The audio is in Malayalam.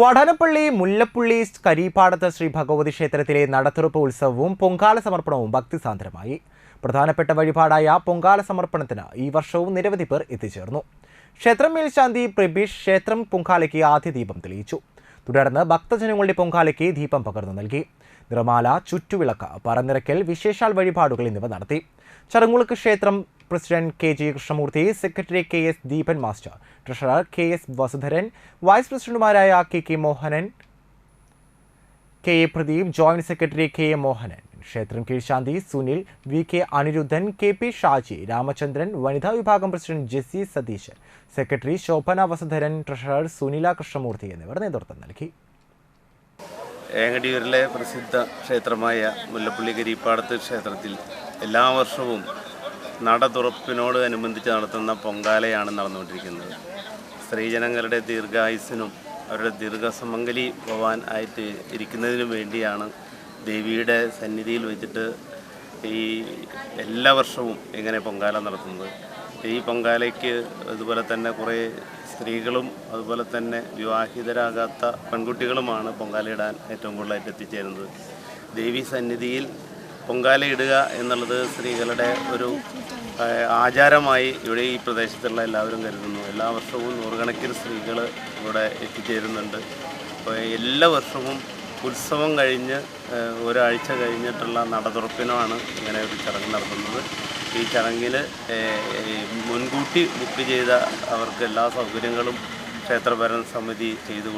വടനപ്പള്ളി മുല്ലപ്പള്ളി കരീപ്പാടത്ത് ശ്രീ ഭഗവതി ക്ഷേത്രത്തിലെ നടത്തുറപ്പ് ഉത്സവവും പൊങ്കാല സമർപ്പണവും ഭക്തിസാന്ദ്രമായി പ്രധാനപ്പെട്ട വഴിപാടായ പൊങ്കാല സമർപ്പണത്തിന് ഈ വർഷവും നിരവധി പേർ എത്തിച്ചേർന്നു. ക്ഷേത്രം മേൽശാന്തി പ്രബീഷ് ക്ഷേത്രം പൊങ്കാലയ്ക്ക് ആദ്യ ദീപം തെളിയിച്ചു. തുടർന്ന് ഭക്തജനങ്ങളുടെ പൊങ്കാലയ്ക്ക് ദീപം പകർന്നു നൽകി. നിറമാല ചുറ്റുവിളക്ക് പറന്നിറക്കൽ വിശേഷാൽ വഴിപാടുകൾ എന്നിവ നടത്തി. ചടങ്ങുകൾക്ക് ക്ഷേത്രം president K G Krishnamurthy secretary K S Deepan master treasurer K S Vasudharan vice പ്രസിഡന്റുമാരായ K K Mohanan K A Pradeep joint secretary K A Mohanan. ക്ഷേത്രം കീഴ്ശാന്തി Sunil V K Aniruddhan K P Shaji Ramachandran വനിതാ വിഭാഗം president Jessy Satheesan secretary Shobhana Vasudharan treasurer Sunila Krishnamurthy എന്നിവർ നേതൃത്വം നൽകി. ഏങ്ങടിയൂരിലെ പ്രസിദ്ധ ക്ഷേത്രമായ മുല്ലപ്പള്ളി ഗരിപ്പാടത്ത് ക്ഷേത്രത്തിൽ എല്ലാ വർഷവും നട തുറപ്പിനോട് അനുബന്ധിച്ച് നടത്തുന്ന പൊങ്കാലയാണ് നടന്നുകൊണ്ടിരിക്കുന്നത്. സ്ത്രീജനങ്ങളുടെ ദീർഘായുസിനും അവരുടെ ദീർഘസമംഗലി ഭവാൻ ആയിട്ട് ഇരിക്കുന്നതിനു വേണ്ടിയാണ് ദേവിയുടെ സന്നിധിയിൽ വെച്ചിട്ട് ഈ എല്ലാ വർഷവും ഇങ്ങനെ പൊങ്കാല നടത്തുന്നത്. ഈ പൊങ്കാലയ്ക്ക് അതുപോലെ തന്നെ കുറേ സ്ത്രീകളും അതുപോലെ തന്നെ വിവാഹിതരാകാത്ത പെൺകുട്ടികളുമാണ് പൊങ്കാലയിടാൻ ഏറ്റവും കൂടുതലായിട്ട് എത്തിച്ചേരുന്നത്. ദേവി സന്നിധിയിൽ പൊങ്കാലയിടുക എന്നുള്ളത് സ്ത്രീകളുടെ ഒരു ആചാരമായി ഇവിടെ ഈ പ്രദേശത്തുള്ള എല്ലാവരും കരുതുന്നു. എല്ലാ വർഷവും നൂറുകണക്കിന് സ്ത്രീകൾ ഇവിടെ എത്തിച്ചേരുന്നുണ്ട്. അപ്പോൾ എല്ലാ വർഷവും ഉത്സവം കഴിഞ്ഞ് ഒരാഴ്ച കഴിഞ്ഞിട്ടുള്ള നടതുറപ്പിനുമാണ് ഇങ്ങനെ ഒരു ചടങ്ങ് നടത്തുന്നത്. ഈ ചടങ്ങിൽ മുൻകൂട്ടി ബുക്ക് ചെയ്ത അവർക്ക് എല്ലാ സൗകര്യങ്ങളും ക്ഷേത്രഭരണ സമിതി ചെയ്തു